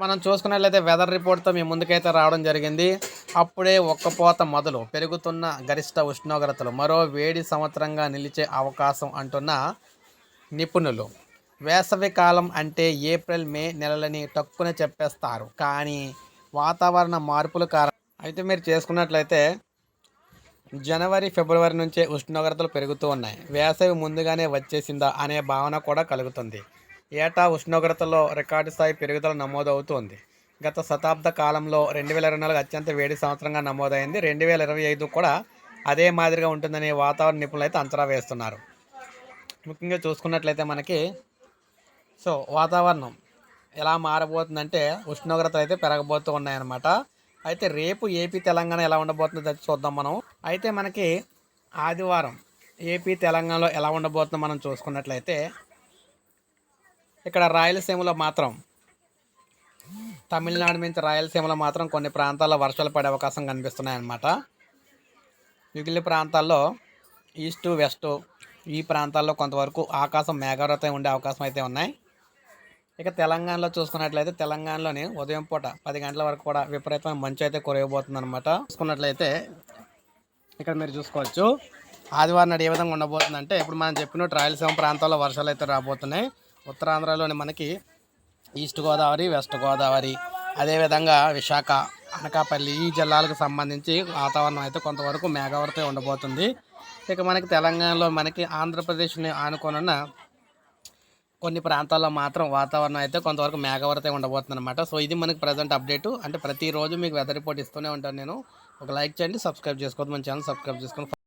మనం చూసుకున్నట్లయితే వెదర్ రిపోర్ట్తో మీ ముందుకైతే రావడం జరిగింది. అప్పుడే ఒక్కపోత మొదలు పెరుగుతున్న గరిష్ట ఉష్ణోగ్రతలు మరో వేడి సంవత్సరంగా నిలిచే అవకాశం అంటున్న నిపుణులు. వేసవి కాలం అంటే ఏప్రిల్ మే నెలలని తక్కువ చెప్పేస్తారు. కానీ వాతావరణ మార్పుల కారణం అయితే మీరు చేసుకున్నట్లయితే జనవరి ఫిబ్రవరి నుంచే ఉష్ణోగ్రతలు పెరుగుతూ ఉన్నాయి. వేసవి ముందుగానే వచ్చేసిందా అనే భావన కూడా కలుగుతుంది. ఏటా ఉష్ణోగ్రతలో రికార్డు స్థాయి పెరుగుదల నమోదవుతోంది. గత శతాబ్ద కాలంలో రెండు వేల ఇరవై నాలుగు అత్యంత వేడి సంవత్సరంగా నమోదైంది. రెండు వేల ఇరవై ఐదు కూడా అదే మాదిరిగా ఉంటుందని వాతావరణ నిపుణులు అయితే అంచనా వేస్తున్నారు. ముఖ్యంగా చూసుకున్నట్లయితే మనకి సో వాతావరణం ఎలా మారబోతుందంటే ఉష్ణోగ్రతలు అయితే పెరగబోతూ ఉన్నాయన్నమాట. అయితే రేపు ఏపీ తెలంగాణ ఎలా ఉండబోతుందో చూద్దాం మనం. అయితే మనకి ఆదివారం ఏపీ తెలంగాణలో ఎలా ఉండబోతుందో మనం చూసుకున్నట్లయితే ఇక్కడ రాయలసీమలో మాత్రం తమిళనాడు నుంచి రాయలసీమలో మాత్రం కొన్ని ప్రాంతాల్లో వర్షాలు పడే అవకాశం కనిపిస్తున్నాయన్నమాట. మిగిలిన ప్రాంతాల్లో ఈస్ట్ వెస్ట్ ఈ ప్రాంతాల్లో కొంతవరకు ఆకాశం మేఘావృతం ఉండే అవకాశం అయితే ఉన్నాయి. ఇక తెలంగాణలో చూసుకున్నట్లయితే తెలంగాణలోని ఉదయం పూట పది గంటల వరకు కూడా విపరీతమైన మంచు అయితే కురవబోతుంది అనమాట చూసుకున్నట్లయితే ఇక్కడ మీరు చూసుకోవచ్చు ఆదివారం నాడు ఏ విధంగా ఉండబోతుందంటే ఇప్పుడు మనం చెప్పినట్టు రాయలసీమ ప్రాంతాల్లో వర్షాలు అయితే రాబోతున్నాయి. ఉత్తరాంధ్రలోని మనకి ఈస్ట్ గోదావరి వెస్ట్ గోదావరి అదేవిధంగా విశాఖ అనకాపల్లి ఈ జిల్లాలకు సంబంధించి వాతావరణం అయితే కొంతవరకు మేఘావృతం ఉండబోతుంది. ఇక మనకి తెలంగాణలో మనకి ఆంధ్రప్రదేశ్ని ఆనుకోనున్న కొన్ని ప్రాంతాల్లో మాత్రం వాతావరణం అయితే కొంతవరకు మేఘావృతం ఉండబోతుంది అనమాట సో ఇది మనకి ప్రజెంట్ అప్డేట్. అంటే ప్రతిరోజు మీకు వెదర్ రిపోర్ట్ ఇస్తూనే ఉంటాను నేను. ఒక లైక్ చేయండి సబ్స్క్రైబ్ చేసుకోవద్దు. మన ఛానల్ సబ్స్క్రైబ్ చేసుకోండి